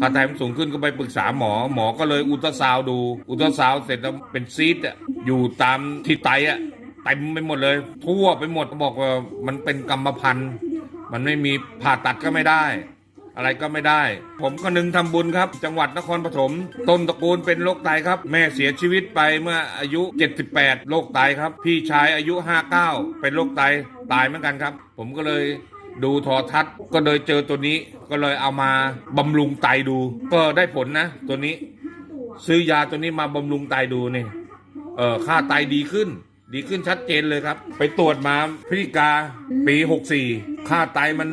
ค่าไตมันสูงขึ้นก็ไปปรึกษาหมอ หมอก็เลยอุลตราซาวดู อุลตราซาวเสร็จแล้วเป็นซีดอะอยู่ตามที่ไตอะเต็มไปหมดเลย ทั่วไปหมดบอกว่ามันเป็นกรรมพันธุ์มันไม่มีผ่าตัดก็ไม่ได้ อะไรก็ไม่ได้ ผมก็นึงทำบุญครับ จังหวัดนครปฐมต้นตระกูลเป็นโรคไตครับ แม่เสียชีวิตไปเมื่ออายุ 78โรคไตครับ พี่ชายอายุ 59 เป็นโรคไตตายเหมือนกันครับ ผมก็เลย ดูโทอทัศน์ก็เลยเจอตัวนี้ก็เลยเอามาบำรุงไตดู ก็ได้ผลนะ ตัวนี้ ซื้อยาตัวนี้มาบำรุงไตดูนี่เออค่าไตดีขึ้น ดีขึ้นชัดเจนเลยครับ ไปตรวจมาพฤศจิกาปี 64 ค่าไตมัน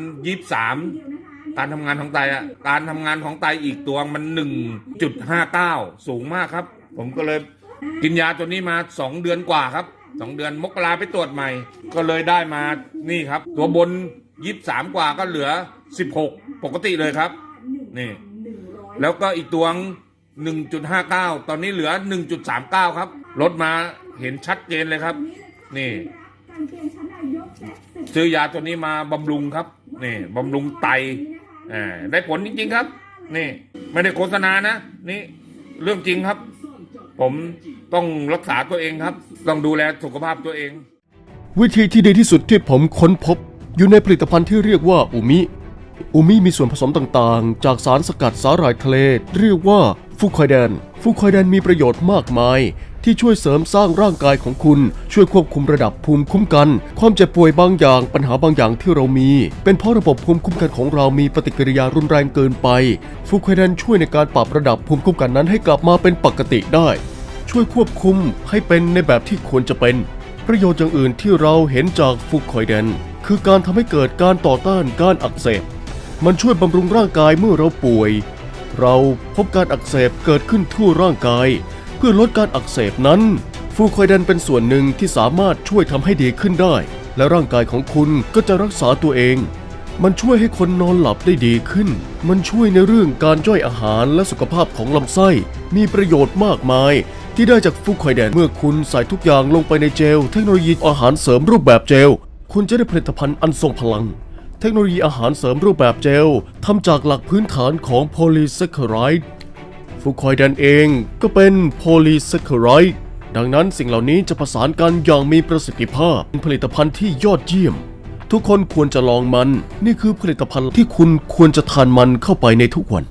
23 การทำงานของไตอะการทำงานของไตอีกตัวมัน 1.59 สูงมากครับ ผมก็เลยกินยาตัวนี้มา 2 เดือนกว่าครับ2เดือนมกราไปตรวจใหม่ ก็เลยได้มานี่ครับ ตัวบน 23กว่าก็เหลือ16ปกติเลยครับ นี่ แล้วก็อีกตัวง1.59ตอนนี้เหลือ1.39ครับลดมาเห็นชัดเจนเลยครับ นี่ ซื้อยาตัวนี้มาบำรุงครับ นี่บำรุงไตอ่าได้ผลจริงๆครับ นี่ ไม่ได้โฆษณานะ นี่เรื่องจริงครับ ผมต้องรักษาตัวเองครับ ต้องดูแลสุขภาพตัวเอง วิธีที่ดีที่สุดที่ผมค้นพบ อยู่ในผลิตภัณฑ์ที่เรียกว่าอูมิอูมิมีส่วนผสมต่างๆ จากสารสกัดสาหร่ายทะเลเรียกว่าฟูคอยแดน ฟูคอยแดนมีประโยชน์มากมาย ที่ช่วยเสริมสร้างร่างกายของคุณ ช่วยควบคุมระดับภูมิคุ้มกัน ความเจ็บป่วยบางอย่างปัญหาบางอย่างที่เรามี เป็นเพราะระบบภูมิคุ้มกันของเรามีปฏิกิริยารุนแรงเกินไป ฟูคอยแดนช่วยในการปรับระดับภูมิคุ้มกันนั้นให้กลับมาเป็นปกติได้ ช่วยควบคุมให้เป็นในแบบที่ควรจะเป็น ประโยชน์อย่างอื่นที่เราเห็นจากฟูคอยแดน คือการทำให้เกิดการต่อต้านการอักเสบ มันช่วยบำรุงร่างกายเมื่อเราป่วย เราพบการอักเสบเกิดขึ้นทั่วร่างกาย เพื่อลดการอักเสบนั้น ฟูคอยแดนเป็นส่วนหนึ่งที่สามารถช่วยทำให้ดีขึ้นได้ และร่างกายของคุณก็จะรักษาตัวเอง มันช่วยให้คนนอนหลับได้ดีขึ้น มันช่วยในเรื่องการย่อยอาหารและสุขภาพของลำไส้ มีประโยชน์มากมายที่ได้จากฟูคอยแดนเมื่อคุณใส่ทุกอย่างลงไปในเจล เทคโนโลยีอาหารเสริมรูปแบบเจล คุณจะได้ผลิตภัณฑ์อันทรงพลัง เทคโนโลยีอาหารเสริมรูปแบบเจลทำจากหลักพื้นฐานของโพลีแซคคาไรด์ฟูคอยแดนเองก็เป็นโพลีแซคคาไรด์ดังนั้นสิ่งเหล่านี้จะประสานกันอย่างมีประสิทธิภาพเป็นผลิตภัณฑ์ที่ยอดเยี่ยม ทุกคนควรจะลองมัน นี่คือผลิตภัณฑ์ที่คุณควรจะทานมันเข้าไปในทุกวัน